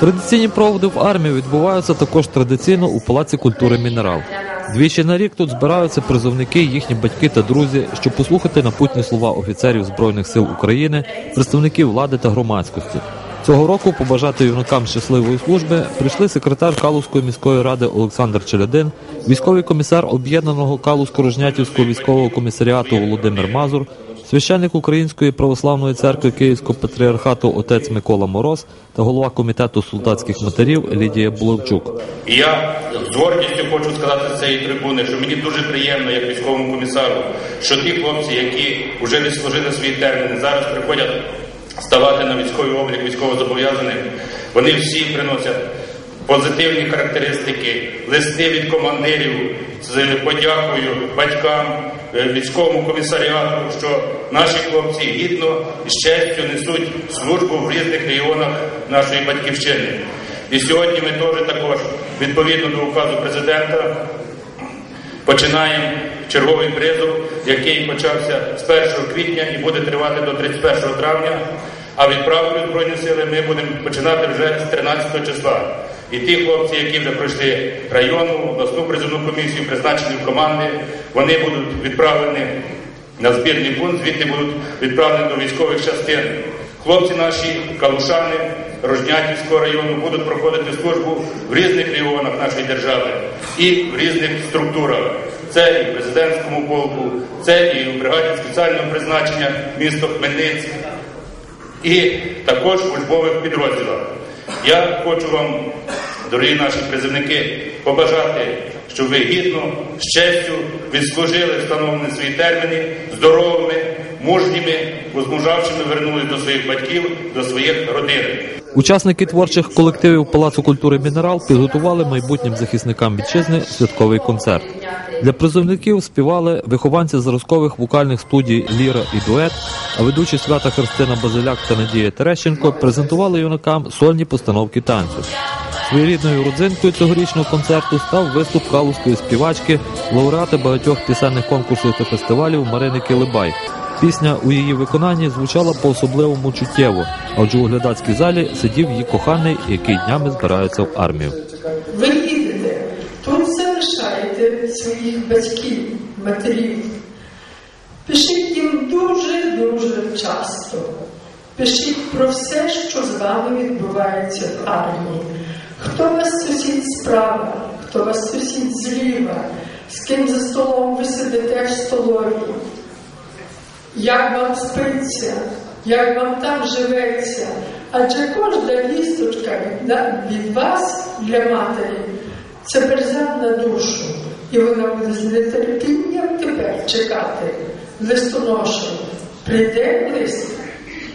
Традиційні проводи в армію відбуваються також традиційно у Палаці культури Мінерал. Двічі на рік тут збираються призовники, їхні батьки та друзі, щоб послухати напутні слова офіцерів Збройних сил України, представників влади та громадськості. Цього року побажати юнакам щасливої служби прийшли секретар Калузької міської ради Олександр Челядин, військовий комісар об'єднаного Калузько-Рожнятівського військового комісаріату Володимир Мазур, священник Української православної церкви Київського патріархату отець Микола Мороз та голова комітету солдатських матерів Лідія Булавчук. Я з гордістю хочу сказати з цієї трибуни, що мені дуже приємно, як військовому комісару, що ті хлопці, які вже відслужили свої терміни, зараз приходять ставати на військовий облік військовозобов'язаних, вони всі приносять позитивні характеристики, листи від командирів з подякою батькам, військовому комісаріату, що наші хлопці гідно і з честю несуть службу в різних регіонах нашої батьківщини. І сьогодні ми теж також, відповідно до указу президента, починаємо черговий призов, який почався з 1 квітня і буде тривати до 31 травня. А відправку в Збройні сили ми будемо починати вже з 13 числа. І ті хлопці, які вже пройшли районну, обласну призовну комісію, призначені в команди, вони будуть відправлені на збірний пункт, звідти будуть відправлені до військових частин. Хлопці наші, калушани, Рожнятівського району будуть проходити службу в різних регіонах нашої держави і в різних структурах. Це і в президентському полку, це і в бригаді спеціального призначення місто Хмельницьк, і також в учбових підрозділах. Я хочу вам, дорогі наші призивники, побажати, щоб ви гідно, з честю відслужили встановлені свої терміни, здоровими, мужніми, возмужавшими вернулись до своїх батьків, до своїх родин. Учасники творчих колективів Палацу культури Мінерал підготували майбутнім захисникам вітчизни святковий концерт. Для призовників співали вихованці зразкових вокальних студій Ліра і Дует, а ведучі свята Христина Базиляк та Надія Терещенко презентували юнакам сольні постановки танців. Своєрідною родзинкою цьогорічного концерту став виступ калузької співачки, лауреати багатьох пісенних конкурсів та фестивалів Марини Килибай. Пісня у її виконанні звучала по-особливому чуттєво, адже у глядацькій залі сидів її коханий, який днями збирається в армію. Залишаєте своїх батьків, матерів. Пишіть їм дуже-дуже часто. Пишіть про все, що з вами відбувається в армії. Хто вас сусід справа, хто вас сусід зліва, з ким за столом ви сидите в столові. Як вам спиться, як вам там живеться, адже кожна вісточка від вас для матері це бальзам на душу, і вона буде з нетерпінням тепер чекати листоношу. Прийде лист,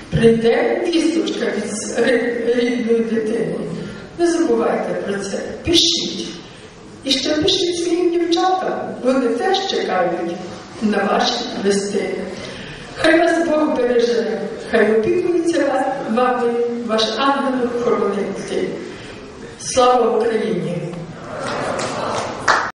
прийде вісточка від рідної дитини. Не забувайте про це, пишіть. І ще пишіть своїм дівчатам, вони теж чекають на ваші листи. Хай вас Бог береже, хай опікується вами ваш ангел-хоронитель. Слава Україні!